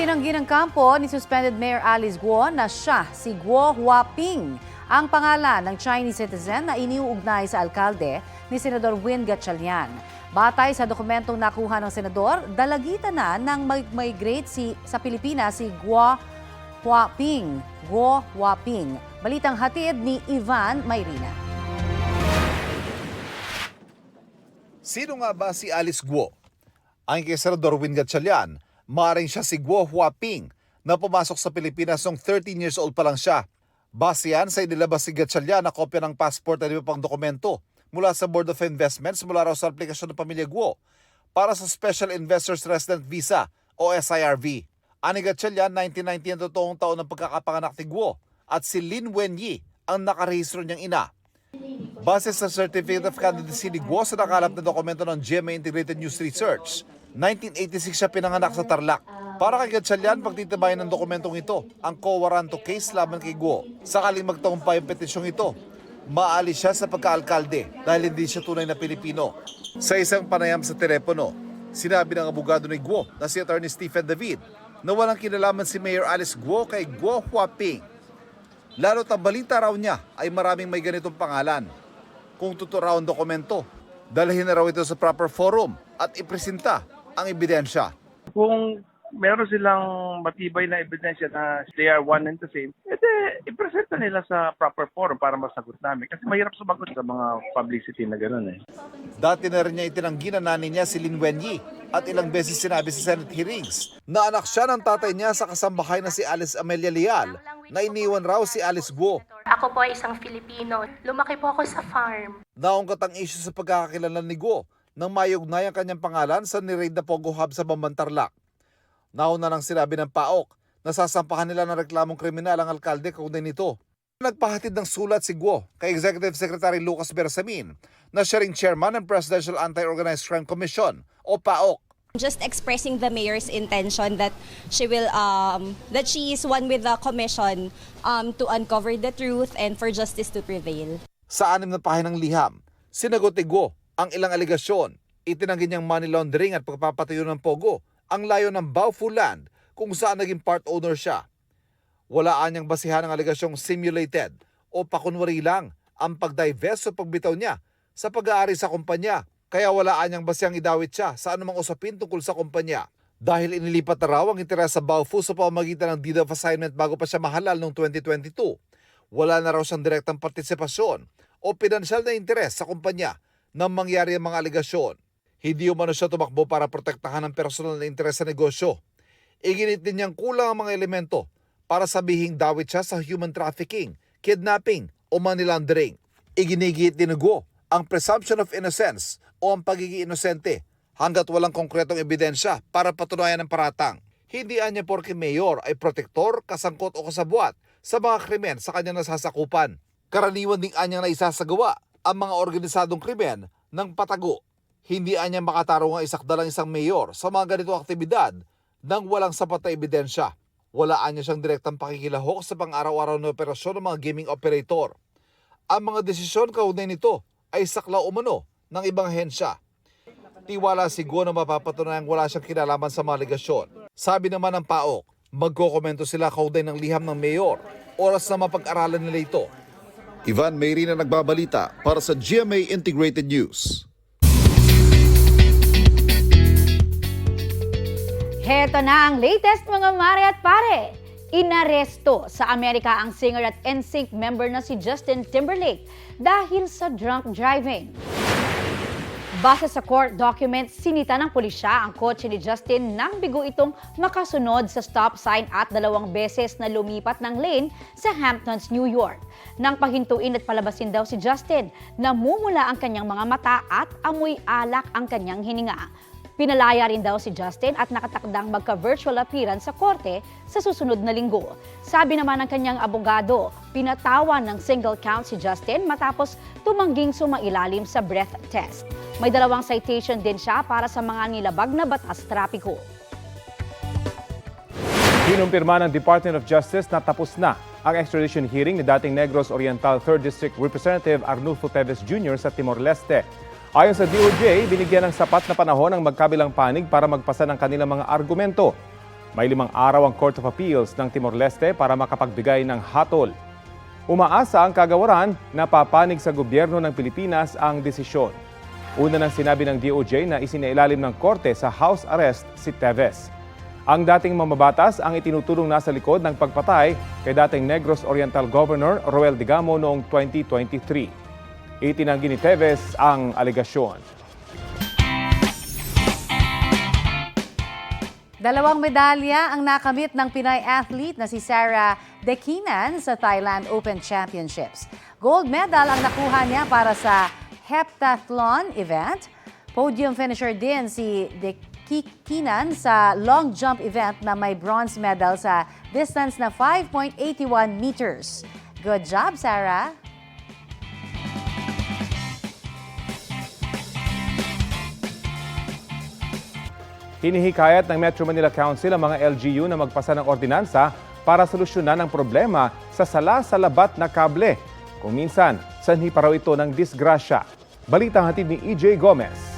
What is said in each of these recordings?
Itinanggi ng kampo ni suspended Mayor Alice Guo na siya si Guo Huaping, ang pangalan ng Chinese citizen na iniuugnay sa alkalde ni Senador Win Gatchalian. Batay sa dokumentong nakuha ng senador, dalagitan na ng mag-migrate si, sa Pilipinas si Guo Huaping. Guo Huaping. Balitang hatid ni Ivan Mayrina. Sino nga ba si Alice Guo? Ayon kay Senador Win Gatchalian, maaaring siya si Guo Huaping na pumasok sa Pilipinas noong 13 years old pa lang siya. Base yan sa inilabas si Gatchalian na kopya ng passport at iba pang dokumento mula sa Board of Investments mula raw sa aplikasyon ng pamilya Guo para sa Special Investors Resident Visa o SIRV. Ani Gatchalian, 1990 ang totoong taon ng pagkakapanganak ni Guo at si Lin Wenyi ang nakarehistro niyang ina. Base sa Certificate of Candidacy ni Guo sa nakalap na dokumento ng GMA Integrated News Research, 1986 siya pinanganak sa Tarlac. Para kay Gatchalian, pagtitibayan ng dokumentong ito, ang co-warranto case laban kay Guo. Sakaling magtagumpay ang petisyong ito, maalis siya sa pagkaalkalde dahil hindi siya tunay na Pilipino. Sa isang panayam sa telepono, sinabi ng abogado ni Guo na si Attorney Stephen David na walang kinalaman si Mayor Alice Guo kay Guo Huaping Lalo't ang balita raw niya ay maraming may ganitong pangalan. Kung totoo ang dokumento, dalhin na raw ito sa proper forum at ipresenta ang ebidensya. kung meron silang matibay na ebidensya na they are one and the same, edi ipresenta nila sa proper forum para masagot namin. Kasi mahirap sumagot sa mga publicity na gano'n eh. Dati na rin niya itinanggi na nani niya si Lin Wenyi at ilang beses sinabi sa Senate hearings na anak siya ng tatay niya sa kasambahay na si Alice Amelia Leal na iniwan raw si Alice Guo. Ako po ay isang Filipino. Lumaki po ako sa farm. Naungkat ang issue sa pagkakakilala ni Guo nang mayugnay ang kanyang pangalan sa niraid na Pogo Hub sa Bambantarlak. Nauna nang sinabi ng PAOK na sasampahan nila ng reklamong kriminal ang alkalde kaugnay nito. Nagpahatid ng sulat si Guo kay Executive Secretary Lucas Bersamin na siya ring chairman ng Presidential Anti-Organized Crime Commission o PAOK. just expressing the mayor's intention that she will um, that she is one with the commission um, to uncover the truth and for justice to prevail. Sa anim na pahinang liham, sinagot ni Guo ang ilang aligasyon. Itinanggi niyang money laundering at pagpapatayo ng Pogo ang layo ng Baofu Land kung saan naging part owner siya. Walaan niyang basihan ang aligasyong simulated o pakunwari lang ang pagdivest o pagbitaw niya sa pag-aari sa kumpanya kaya walaan niyang basihang idawit siya sa anumang usapin tungkol sa kumpanya. Dahil inilipat na raw ang interes sa Baofu sa pamamagitan ng deed of assignment bago pa siya mahalal noong 2022. Wala na raw siyang direktang partisipasyon o pinansyal na interes sa kumpanya nang mangyari ang mga aligasyon. Hindi umano siya tumakbo para protektahan ang personal na interes sa negosyo. Iginit din niyang kulang ang mga elemento para sabihing dawit siya sa human trafficking, kidnapping o money laundering. Iginigit din Guo ang presumption of innocence o ang pagiging inosente hanggat walang konkretong ebidensya para patunayan ang paratang. Hindi anya porke mayor ay protektor, kasangkot o kasabwat sa mga krimen sa kanyang nasasakupan. Karaniwan ding anyang naisasagawa ang mga organisadong krimen ng patago. Hindi anya makatarong ang isakdalang isang mayor sa mga ganitong aktibidad nang walang sapat na ebidensya. Wala anya siyang direktang pakikilahok sa pang-araw-araw na operasyon ng mga gaming operator. Ang mga desisyon kaugnay nito ay saklaw umano ng ibang hensya. Tiwala si Guo na mapapatunayang wala siyang kinalaman sa mga ligasyon. Sabi naman ng PAOK, magkokomento sila kaugnay ng liham ng mayor. Oras na mapag-aralan nila ito. Ivan Mayrina nagbabalita para sa GMA Integrated News. Heto na ang latest mga mare at pare. Inaresto sa Amerika ang singer at NSYNC member na si Justin Timberlake dahil sa drunk driving. Base sa court documents, sinita ng pulisya ang kotse ni Justin nang bigo itong makasunod sa stop sign at dalawang beses na lumipat ng lane sa Hamptons, New York. Nang pahintuin at palabasin daw si Justin, namumula ang kanyang mga mata at amoy alak ang kanyang hininga. Pinalaya rin daw si Justin at nakatakdang magka-virtual appearance sa korte sa susunod na linggo. Sabi naman ng kanyang abogado, pinatawan ng single count si Justin matapos tumangging sumailalim sa breath test. May dalawang citation din siya para sa mga nilabag na batas trapiko. Kinumpirma ng Department of Justice na tapos na ang extradition hearing ni dating Negros Oriental 3rd District Representative Arnulfo Teves Jr. sa Timor-Leste. Ayon sa DOJ, binigyan ng sapat na panahon ang magkabilang panig para magpasa ng kanilang mga argumento. May limang araw ang Court of Appeals ng Timor-Leste para makapagbigay ng hatol. Umaasa ang kagawaran na papanig sa gobyerno ng Pilipinas ang desisyon. Una nang sinabi ng DOJ na isinailalim ng korte sa house arrest si Teves. Ang dating mamabatas ang itinutulong nasa likod ng pagpatay kay dating Negros Oriental Governor Roel Digamo noong 2023. Itinanggi ni Teves ang alegasyon. Dalawang medalya ang nakamit ng Pinay athlete na si Sarah Dekinan sa Thailand Open Championships. Gold medal ang nakuha niya para sa heptathlon event. Podium finisher din si Dekinan sa long jump event na may bronze medal sa distance na 5.81 meters. Good job, Sarah! Hinihikayat ng Metro Manila Council ang mga LGU na magpasa ng ordinansa para solusyonan ang problema sa sala sa labat na kable. Kung minsan, sanhi pa raw ito ng disgrasya. Balita hatid ni EJ Gomez.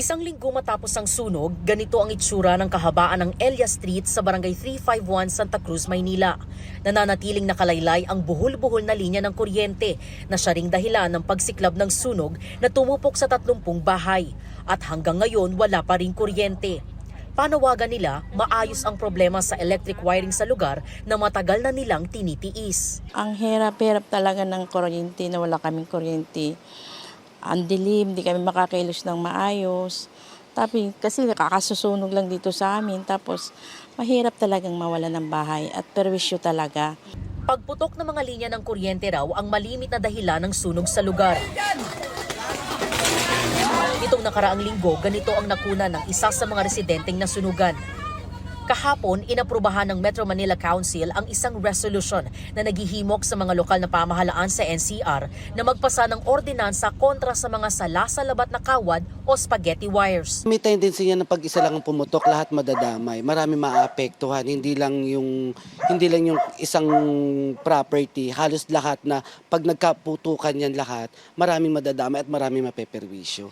Isang linggo matapos ang sunog, ganito ang itsura ng kahabaan ng Elia Street sa Barangay 351 Santa Cruz, Maynila. Nananatiling nakalaylay ang buhol-buhol na linya ng kuryente na siya ring dahilan ng pagsiklab ng sunog na tumupok sa 30 bahay. At hanggang ngayon wala pa rin kuryente. Panawagan nila, maayos ang problema sa electric wiring sa lugar na matagal na nilang tinitiis. Ang hirap-hirap talaga ng kuryente na wala kaming kuryente. Ang dilim, di kami makakilos ng maayos. Tapi, kasi kakasusunog lang dito sa amin. Tapos, mahirap talagang mawala ng bahay at perwisyo talaga. Pagputok ng mga linya ng kuryente raw ang malimit na dahilan ng sunog sa lugar. Itong nakaraang linggo, ganito ang nakuna ng isa sa mga residenteng nasunugan. Kahapon, inaprubahan ng Metro Manila Council ang isang resolution na naghihimok sa mga lokal na pamahalaan sa NCR na magpasa ng ordinansa kontra sa mga sala sa labat na kawad o spaghetti wires. May tendency niya na pag isa lang ang pumutok, lahat madadamay. Marami maapektuhan, hindi lang yung hindi lang yung isang property, halos lahat na pag nagkaputukan yan lahat, maraming madadamay at maraming mapeperwisyo.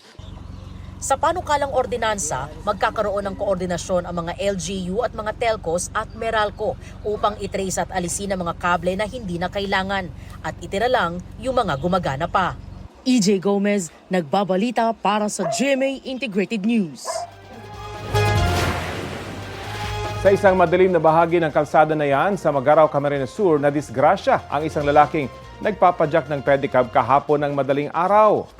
Sa panukalang ordinansa, magkakaroon ng koordinasyon ang mga LGU at mga telcos at Meralco upang itrace at alisin ang mga kable na hindi na kailangan at itira lang yung mga gumagana pa. EJ Gomez, nagbabalita para sa GMA Integrated News. Sa isang madilim na bahagi ng kalsada na yan sa Magaraw, Camarines Sur, na disgrasya ang isang lalaking nagpapadyak ng pedicab kahapon ng madaling araw.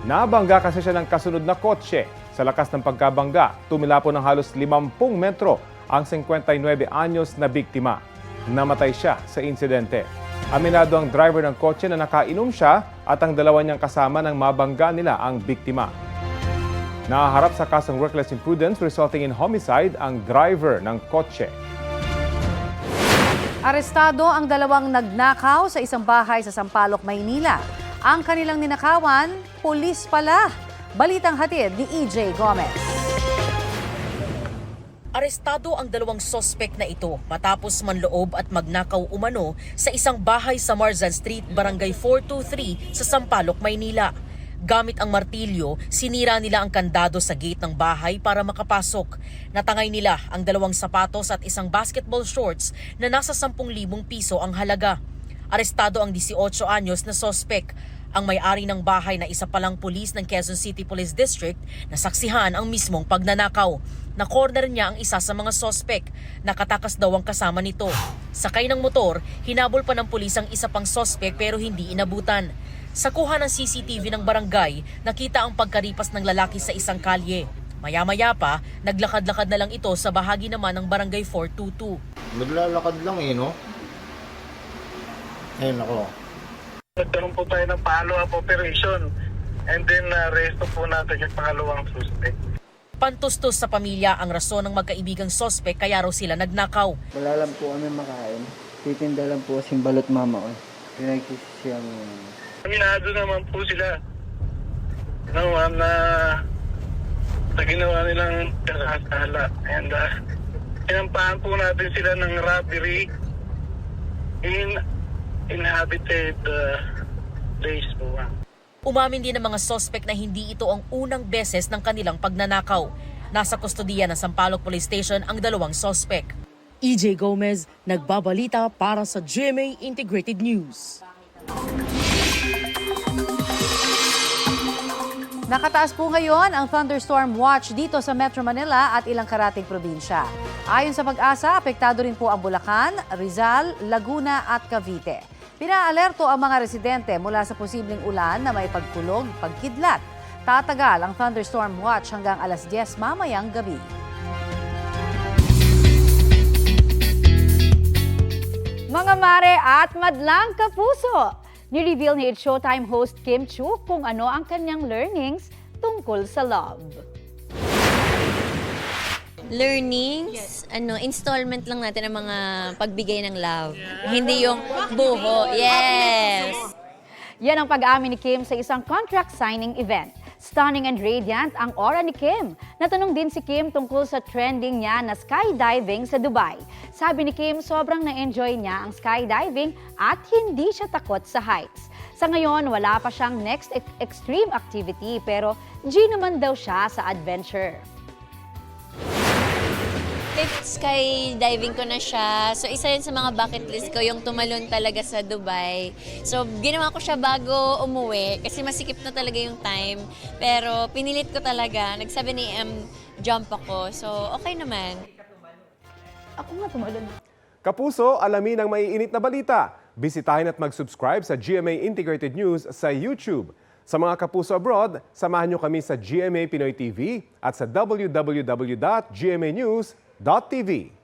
Nabangga kasi siya ng kasunod na kotse. Sa lakas ng pagkabangga, tumilapon ng halos 50 metro ang 59 anyos na biktima. Namatay siya sa insidente. Aminado ang driver ng kotse na nakainom siya at ang dalawa niyang kasama nang mabangga nila ang biktima. Naharap sa kasong reckless imprudence resulting in homicide ang driver ng kotse. Arestado ang dalawang nagnakaw sa isang bahay sa Sampaloc, Maynila. Ang kanilang ninakawan, pulis pala. Balitang hatid ni EJ Gomez. Arestado ang dalawang sospek na ito matapos manloob at magnakaw umano sa isang bahay sa Marzan Street, Barangay 423 sa Sampaloc, Maynila. Gamit ang martilyo, sinira nila ang kandado sa gate ng bahay para makapasok. Natangay nila ang dalawang sapatos at isang basketball shorts na nasa 10,000 piso ang halaga. Arestado ang 18 anyos na sospek, ang may-ari ng bahay na isa palang pulis ng Quezon City Police District na saksihan ang mismong pagnanakaw. Na-corner niya ang isa sa mga sospek. Nakatakas daw ang kasama nito. Sakay ng motor, hinabol pa ng pulis ang isa pang sospek pero hindi inabutan. Sa kuha ng CCTV ng barangay, nakita ang pagkaripas ng lalaki sa isang kalye. Maya-maya pa, naglakad-lakad na lang ito sa bahagi naman ng barangay 422. Naglalakad lang eh, no? Ayun ako. Nagkaroon po tayo ng follow-up operation and then uh, resto po natin yung pangalawang suspect. Pantustos sa pamilya ang rason ng magkaibigang sospek kaya raw sila nagnakaw. Wala lang po kami makain. Titinda lang po kasing balot mama ko. Pinagsisiyang Aminado naman po sila no, ma'am, na sa ginawa nilang kasasala. And uh, sinampahan po natin sila ng robbery in inhabited uh, place po. Umamin din ang mga sospek na hindi ito ang unang beses ng kanilang pagnanakaw. Nasa kustodiya ng Sampaloc Police Station ang dalawang sospek. EJ Gomez, nagbabalita para sa GMA Integrated News. Nakataas po ngayon ang thunderstorm watch dito sa Metro Manila at ilang karating probinsya. Ayon sa pag-asa, apektado rin po ang Bulacan, Rizal, Laguna at Cavite. Pinaalerto ang mga residente mula sa posibleng ulan na may pagkulog, pagkidlat. Tatagal ang thunderstorm watch hanggang alas 10 mamayang gabi. Mga mare at madlang kapuso! Ni-reveal ni It's Showtime host Kim Chu kung ano ang kanyang learnings tungkol sa love. Learnings, ano, installment lang natin ang mga pagbigay ng love. Hindi yung buho. Yes! Yan ang pag-amin ni Kim sa isang contract signing event. Stunning and radiant ang aura ni Kim. Natanong din si Kim tungkol sa trending niya na skydiving sa Dubai. Sabi ni Kim, sobrang na-enjoy niya ang skydiving at hindi siya takot sa heights. Sa ngayon, wala pa siyang next e- extreme activity pero G naman daw siya sa adventure. Fifth skydiving ko na siya. So, isa yun sa mga bucket list ko, yung tumalon talaga sa Dubai. So, ginawa ko siya bago umuwi kasi masikip na talaga yung time. Pero, pinilit ko talaga. Nag-7 a.m. jump ako. So, okay naman. Ako nga tumalon. Kapuso, alamin ang maiinit na balita. Bisitahin at mag-subscribe sa GMA Integrated News sa YouTube. Sa mga kapuso abroad, samahan nyo kami sa GMA Pinoy TV at sa Dot www.dot.tv.